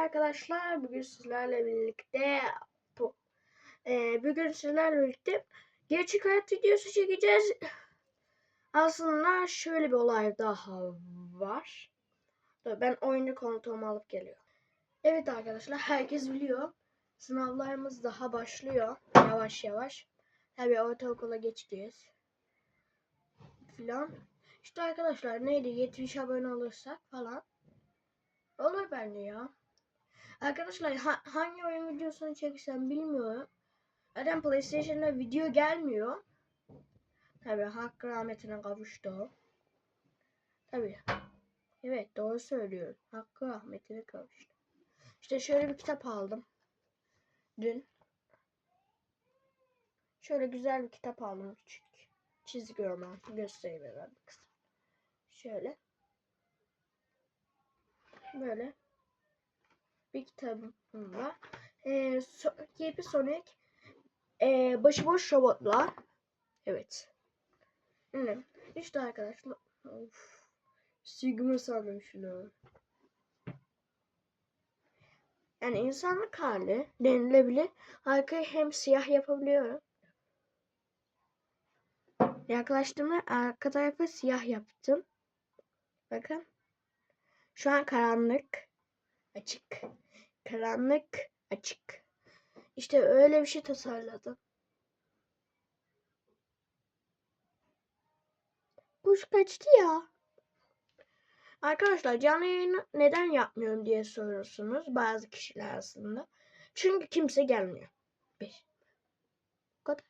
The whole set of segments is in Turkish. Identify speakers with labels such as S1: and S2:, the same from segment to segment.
S1: arkadaşlar. Bugün sizlerle birlikte e, bugün sizlerle birlikte gerçek hayat videosu çekeceğiz. Aslında şöyle bir olay daha var. Ben oyuncu koltuğumu alıp geliyorum. Evet arkadaşlar herkes biliyor. Sınavlarımız daha başlıyor. Yavaş yavaş. Tabii ortaokula geçeceğiz. Filan. İşte arkadaşlar neydi 70 abone olursak falan. Olur bence ya. Arkadaşlar ha- hangi oyun videosunu çeksem bilmiyorum. Zaten PlayStation'da video gelmiyor. Tabi hakkı rahmetine kavuştu. Tabi. Evet doğru söylüyorum. Hakkı rahmetine kavuştu. İşte şöyle bir kitap aldım. Dün. Şöyle güzel bir kitap aldım küçük. Çizgi roman. Göstereyim hemen kısa. Şöyle. Böyle bir kitabım var. Ee, so Kepi Sonic ee, başıboş robotlar. Evet. Evet. İşte arkadaşlar. Of. Sigma sandım şunu. Yani insanlık hali denilebilir. Arkayı hem siyah yapabiliyorum. Yaklaştığımda arka tarafı siyah yaptım. Bakın. Şu an karanlık. Açık. Karanlık. Açık. İşte öyle bir şey tasarladım. Kuş kaçtı ya. Arkadaşlar canlı yayını neden yapmıyorum diye soruyorsunuz bazı kişiler aslında. Çünkü kimse gelmiyor. Bir. Bu kadar.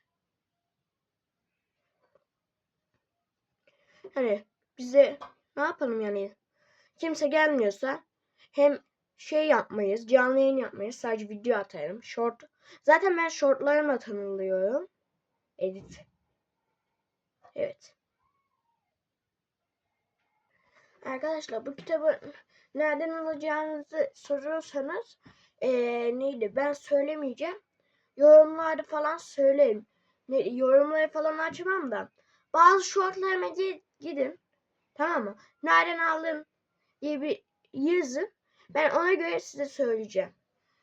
S1: Hani bize ne yapalım yani? Kimse gelmiyorsa hem şey yapmayız, canlı yayın yapmayız. Sadece video atarım. Short. Zaten ben shortlarımla tanınıyorum. Edit. Evet. Arkadaşlar bu kitabı nereden alacağınızı soruyorsanız ee, neydi ben söylemeyeceğim. Yorumlarda falan söyleyin. Ne, yorumları falan açmam da. Bazı shortlarıma gi- gidin. Tamam mı? Nereden aldım diye bir yazın. Ben ona göre size söyleyeceğim.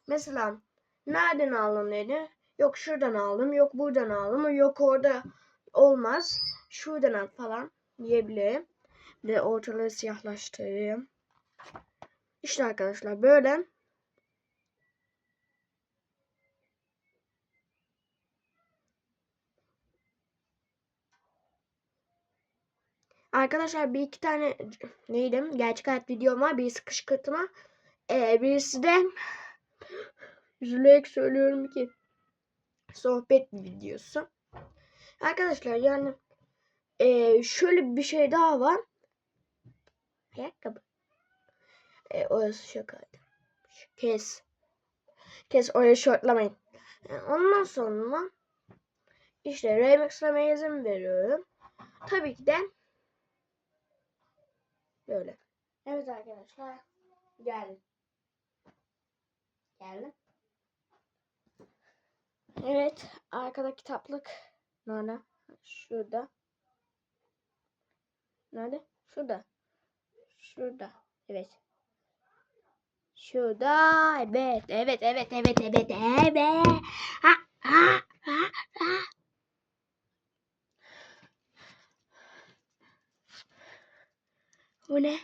S1: Mesela nereden aldın dedi. Yok şuradan aldım. Yok buradan aldım. Yok orada olmaz. Şuradan al falan diyebilirim. Bir de ortalığı siyahlaştırayım. İşte arkadaşlar böyle. Arkadaşlar bir iki tane neydi? Gerçek hayat videom var. Birisi kışkırtma. Ee, birisi de üzülerek söylüyorum ki sohbet videosu. Arkadaşlar yani ee, şöyle bir şey daha var. Ayakkabı. Ee, orası şakaydı. Kes. Kes orayı şortlamayın. Ee, ondan sonra işte remixlemeye izin veriyorum. Tabii ki de böyle. Evet arkadaşlar. Geldim. Geldim. Evet. Arkada kitaplık. Nerede? Şurada. Nerede? Şurada. Şurada. Evet. Şurada. Evet. Evet. Evet. Evet. Evet. Evet. Ha, ha, ha, ha. Bu ne?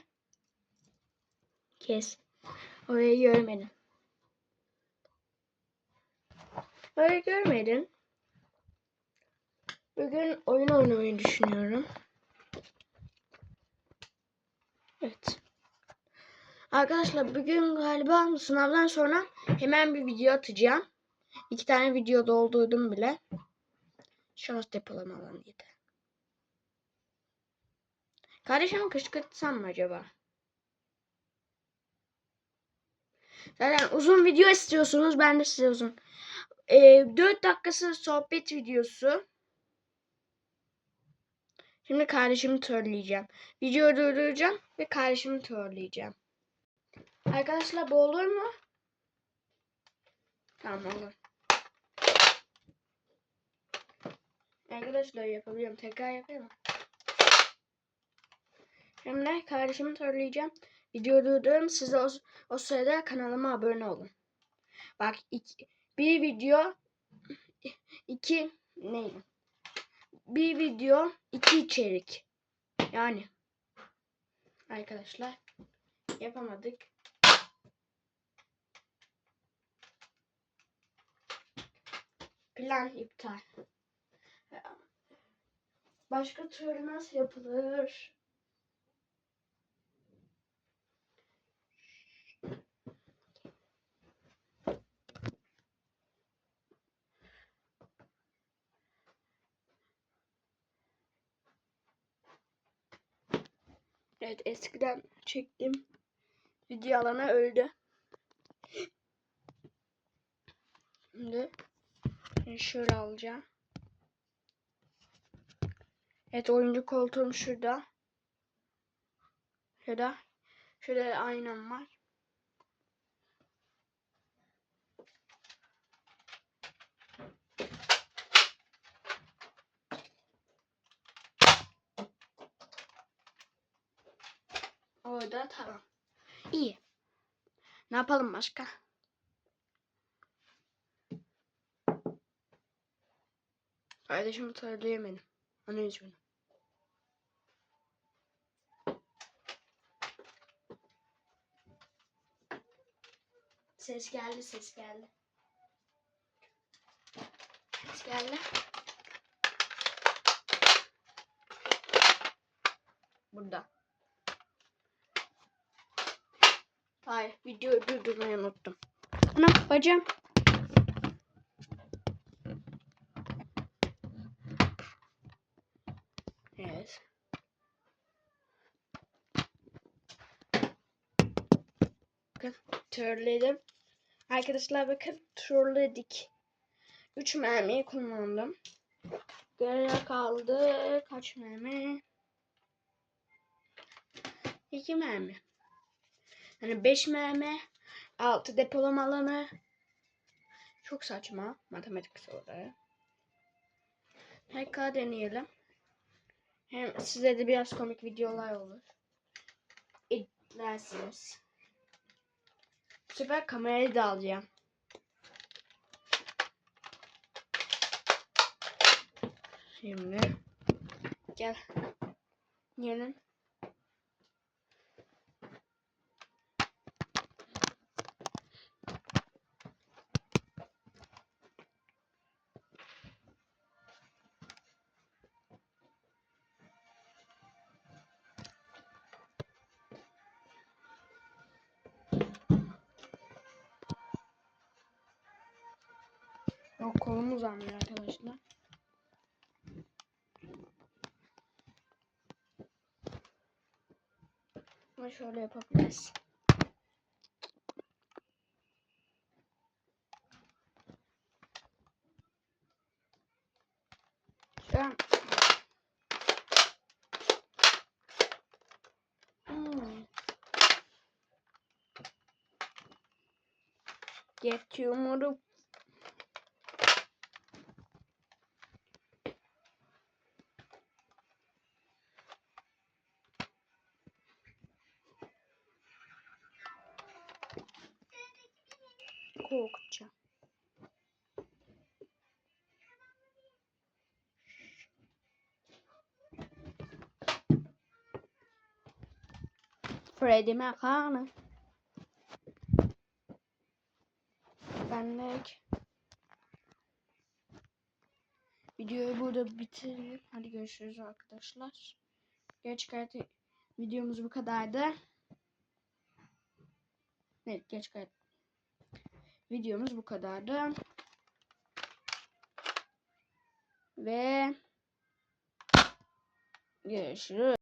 S1: Kes. Orayı görmedin. Orayı görmedin. Bugün oyun oynamayı düşünüyorum. Evet. Arkadaşlar bugün galiba sınavdan sonra hemen bir video atacağım. İki tane video doldurdum bile. Şans depolama alanı yedi. Kardeşimi kışkırtsam mı acaba? Zaten uzun video istiyorsunuz. Ben de size uzun. Ee, 4 dakikası sohbet videosu. Şimdi kardeşimi trolleyeceğim. Videoyu durduracağım ve kardeşimi trolleyeceğim. Arkadaşlar bu olur mu? Tamam olur. Arkadaşlar yapabiliyorum. Tekrar yapayım de kardeşimi trolleyeceğim. Video durdururum. Siz de o, o sırada kanalıma abone olun. Bak iki, bir video iki neydi? Bir video iki içerik. Yani arkadaşlar yapamadık. Plan iptal. Başka türlü nasıl yapılır? Evet eskiden çektiğim video alanı öldü. Şimdi şöyle alacağım. Evet oyuncu koltuğum şurada. Şurada. Şurada aynam var. Orada tamam. İyi. Ne yapalım başka? Kardeşimi. Onu üzgünüm. Ses geldi, ses geldi. Ses geldi. Burada. Hayır, videoyu durdurmayı unuttum. Ne yapacağım? Evet. Bakın trolledim. Arkadaşlar bakın trolledik. 3 mermiyi kullandım. Geriye kaldı kaç mermi? 2 mermi. Yani 5 mermi, 6 depolama alanı. Çok saçma matematik soruları. Tekrar deneyelim. Hem size de biraz komik videolar olur. İzlersiniz. Bu sefer kamerayı da alacağım. Şimdi gel. Gelin. Uzanmıyor arkadaşlar. Ama şöyle yapabiliriz. An Hmm. Geçiyorum. Korkacağım. Freddie Mercury. Benlik. Videoyu burada bitirelim. Hadi görüşürüz arkadaşlar. Geç kayıt videomuz bu kadardı. Evet geç kayıt. Videomuz bu kadardı. Ve görüşürüz.